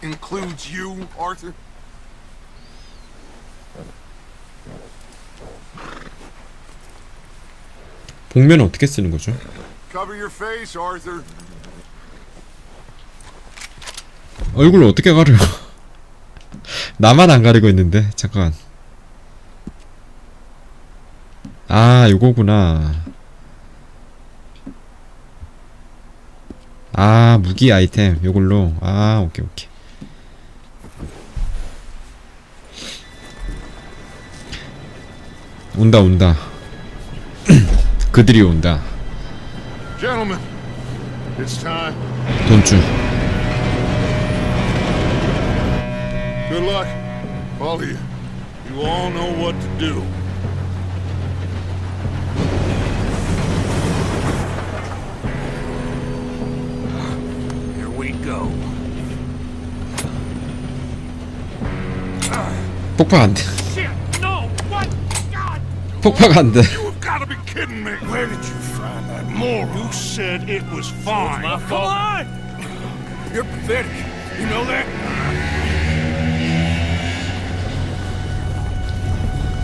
That includes you, Arthur? 복면은 어떻게 쓰는 거죠? Cover your face, Arthur. 얼굴을 어떻게 가려? 나만 안 가리고 있는데 잠깐. 아 요거구나. 아 무기 아이템 요걸로 아 오케이 오케이. 온다 온다. 그들이 온다. Gentlemen, it's time. 돈주. Good luck. All of you. You all know what to do. Here we go. 폭파 안 돼. Shit! No! What? God! 폭파가 안 돼. You have got to be kidding me! Where did you find that moron? You said it was fine. my fault. Come on! You're pathetic. You know that?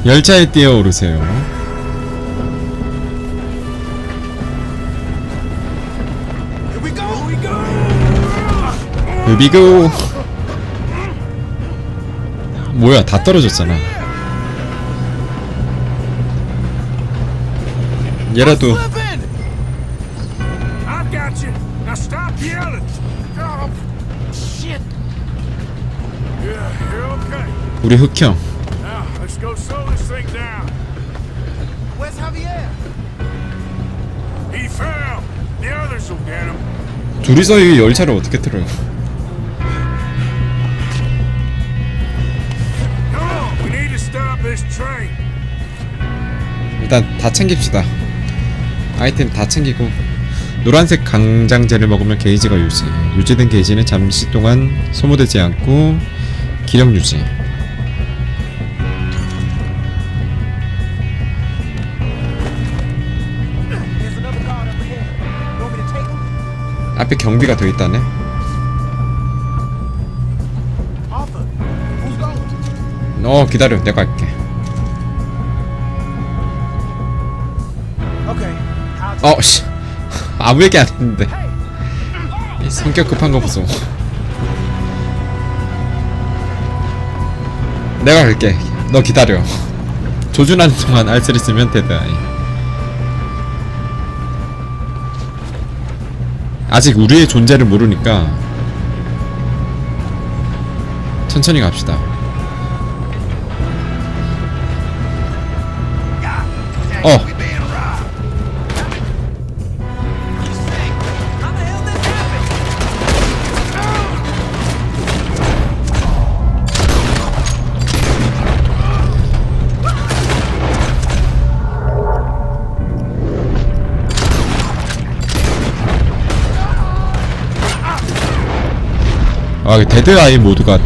열차에 뛰어 오르세요. Here we go! Here we go! 비고 뭐야 다 떨어졌잖아. 얘라도 I've got you. Now stop yelling. Oh, shit. Yeah, you're okay. 우리 흑형 Now, let's go slow this thing down. Where's Javier? He fell. The others will get him. 둘이서 이 열차를 어떻게 틀어요? Come on, we need to stop this train. 일단 다 챙깁시다. 아이템 다 챙기고 노란색 강장제를 먹으면 게이지가 유지. 유지된 게이지는 잠시 동안 소모되지 않고 기력 유지. 앞에 경비가 더 있다네. 어 기다려 내가 할게. 어 씨. 아무 얘기 안 했는데. 이 성격 급한 거 보소. 내가 갈게. 너 기다려. 조준하는 동안 알쓸이 쓰면 되다. 아직 우리의 존재를 모르니까 천천히 갑시다. 어, 아, 이 데드 아이 모드가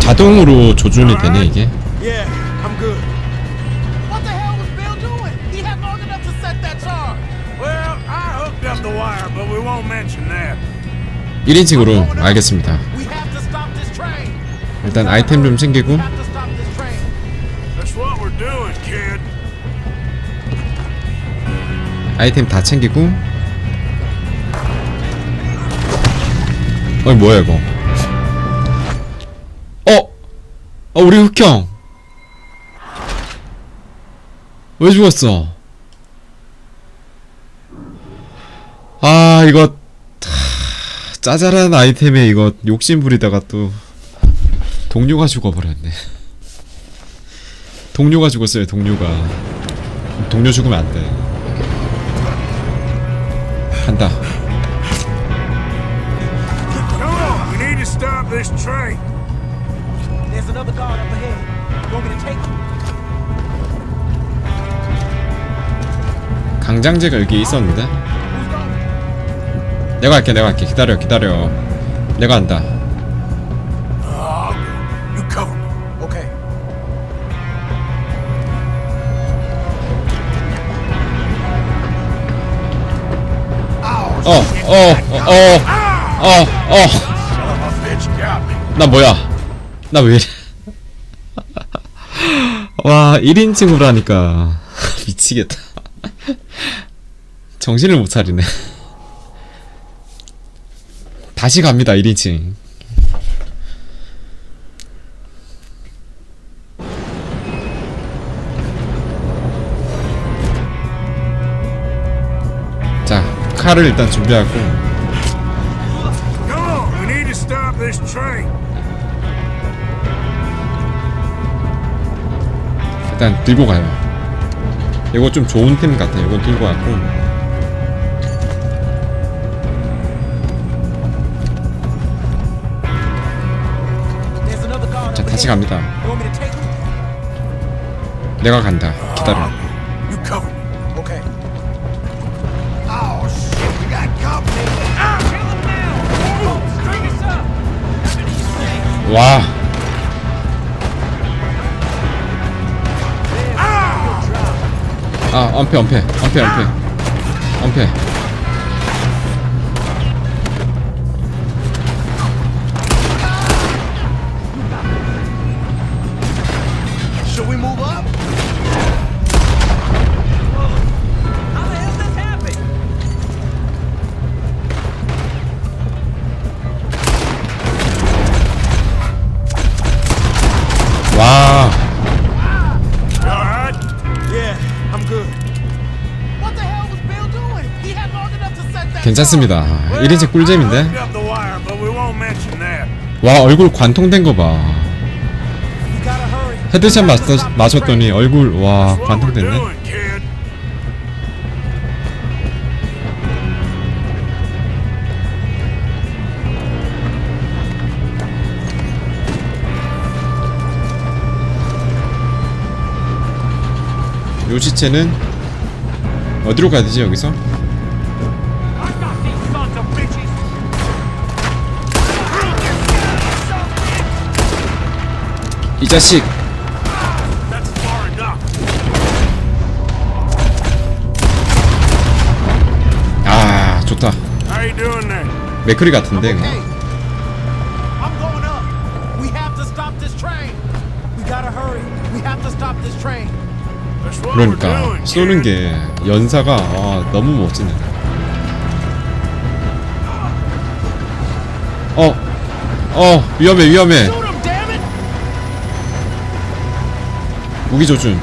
자동으로 조준이 되네 이게. Yeah, I'm good. What the hell was Bill doing? He had long enough to set that charge. Well, I hooked up the wire, but we won't mention that. 1인칭으로 알겠습니다. We have to stop this train. 일단 아이템 좀 챙기고 아이템 다 챙기고. 어이 뭐야 이거? 어? 어 우리 흑형. 왜 죽었어? 아 이거 하, 짜잘한 아이템에 이거 욕심 부리다가 또 동료가 죽어버렸네. 동료가 죽었어요 동료가. 동료 죽으면 안돼 take him? 강장제가 여기 있었는데? 내가 할게 내가 할게. 기다려 기다려. 내가 한다 어, 어, 어, 어, 어. 나 뭐야? 나 왜? 와, 1인칭으로 하니까 미치겠다. 정신을 못 차리네. 다시 갑니다, 1인칭. 칼을 일단 준비하고. 일단 들고 가요. 이거 좀 좋은 템 같아요. 이거 들고 왔고. 자, 다시. 갑니다. 내가 간다. 기다려. 와. 아, 엄폐, 엄폐, 엄폐, 엄폐, 엄폐. 괜찮습니다. 1인칭 꿀잼인데. 와, 얼굴 관통된 거 봐. You gotta hurry. 헤드샷 맞, 맞췄더니 얼굴, 와, 관통됐네. doing, kid. 요 시체는 어디로 가야 되지, 여기서? 자식! 아, 좋다. 맥크리 같은데, 이거. 그러니까 쏘는. 게 연사가 아, 너무 멋지네. 어, 어 위험해 위험해 무기 조준.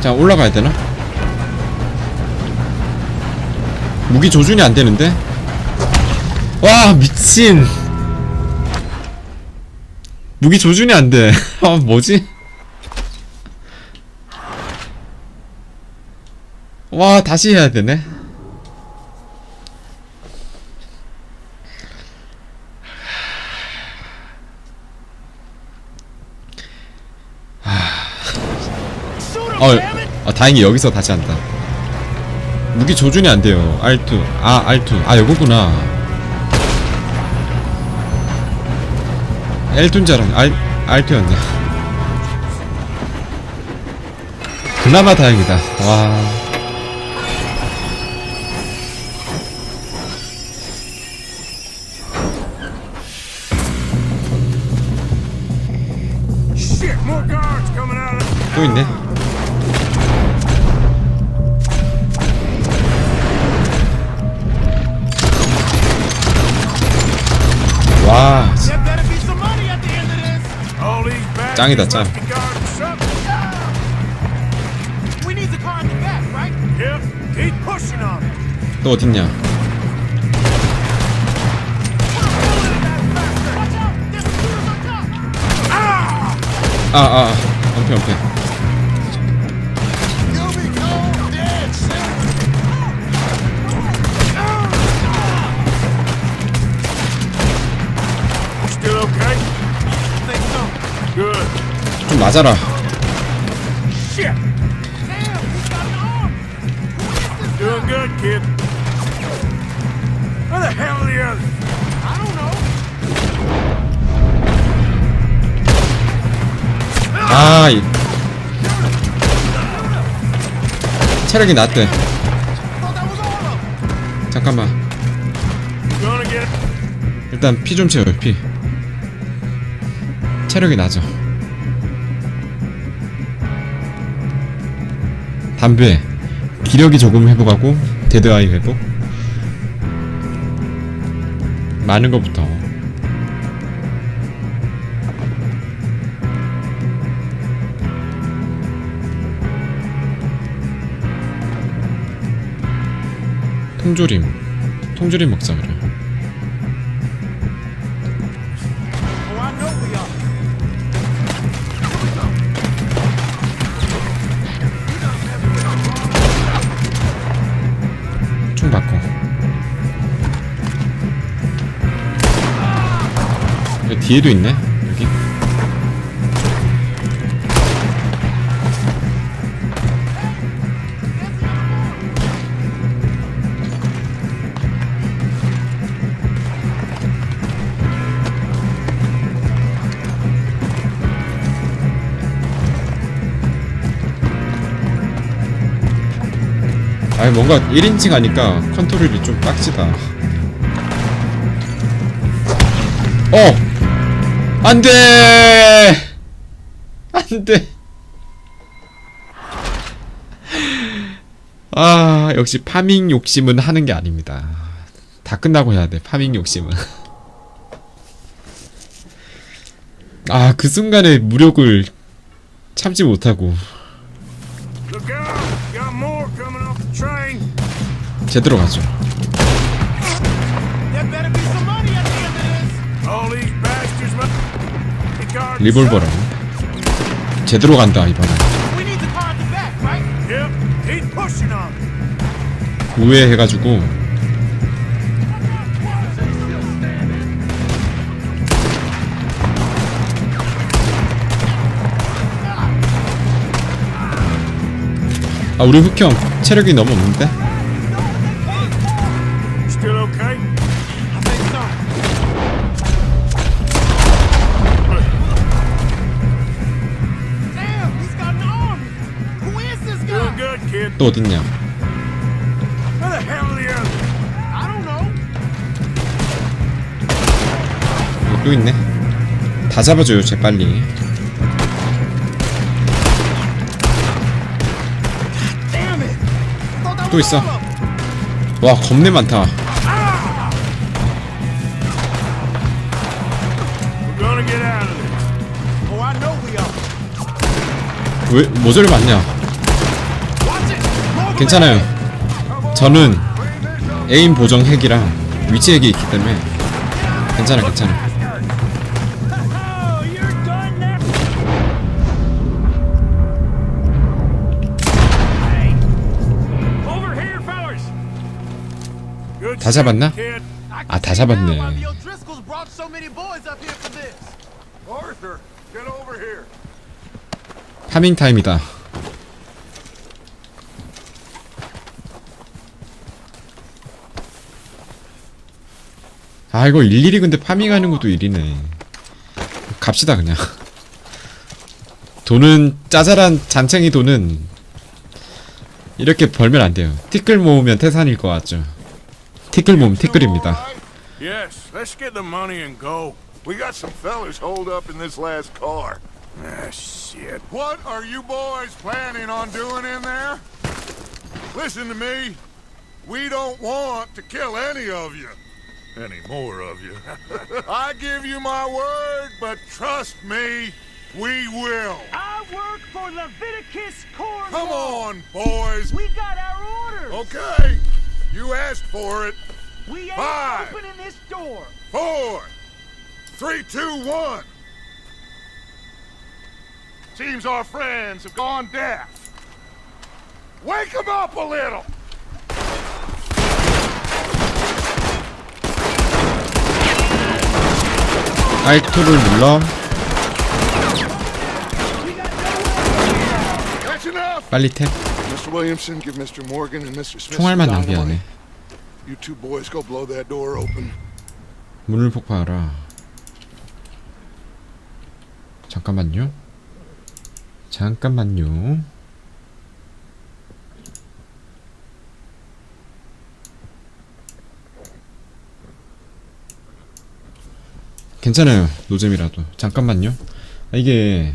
자 올라가야 되나? 무기 조준이 안 되는데? 와 미친. 무기 조준이 안 돼. 아 뭐지? 와 다시 해야 되네. 어 다행히 여기서 다시 한다. 무기 조준이 안 돼요. R2. 아 R2. 아 요거구나. L2인 줄 알았네. R R2였네. 그나마 다행이다. 와. 또 있네. On it. 또 어딨냐? Watch out! There's shooters on top! 아, 아, 아. 엄폐, 엄 맞아라. 아 이... 체력이 낮대. 잠깐만. 일단 피 좀 채워요 피. 체력이 낮아. 담배 기력이 조금 회복하고 데드아이 회복. 많은 것부터. 통조림. 통조림 먹자 그래 뒤에도 있네. 여기. 아니 뭔가 1인칭 하니까 컨트롤이 좀 빡지다 어! 안돼! 안돼! 아 역시 파밍 욕심은 하는 게 아닙니다 다 끝나고 해야 돼 파밍 욕심은 아 그 순간에 무력을 참지 못하고. 제대로 가죠 리볼버랑 제대로 간다 이번엔. 우회해가지고 아 우리 흑형 체력이 너무 없는데? 또 어딨냐 또 있네 다 잡아줘요 쟤 빨리 또 있어. 와 겁내 많다 out of this. 괜찮아요 저는 에임 보정 핵이랑 위치 핵이 있기 때문에 괜찮아 괜찮아 Oh, 다 잡았나? 아, 다 잡았네. 파밍 타임이다 아 이거 일일이 근데 파밍하는 것도 일이네 갑시다 그냥 돈은 짜잘한 잔챙이 돈은 이렇게 벌면 안 돼요 티끌 모으면 태산일 것 같죠 티끌 모으면 티끌입니다. Ah. We don't want to kill any of you. Any more of you. I give you my word, but trust me, we will. I work for Leviticus Cornwall. Come on, boys. We got our orders. Okay. You asked for it. We ain't Five. opening this door. Four, three, two, one. Seems our friends have gone deaf. Wake them up a little. 알토를 눌러. 빨리 탭 총알만 낭비하네. 문을 폭파하라 잠깐만요 잠깐만요 괜찮아요. 노잼이라도. 잠깐만요. 아, 이게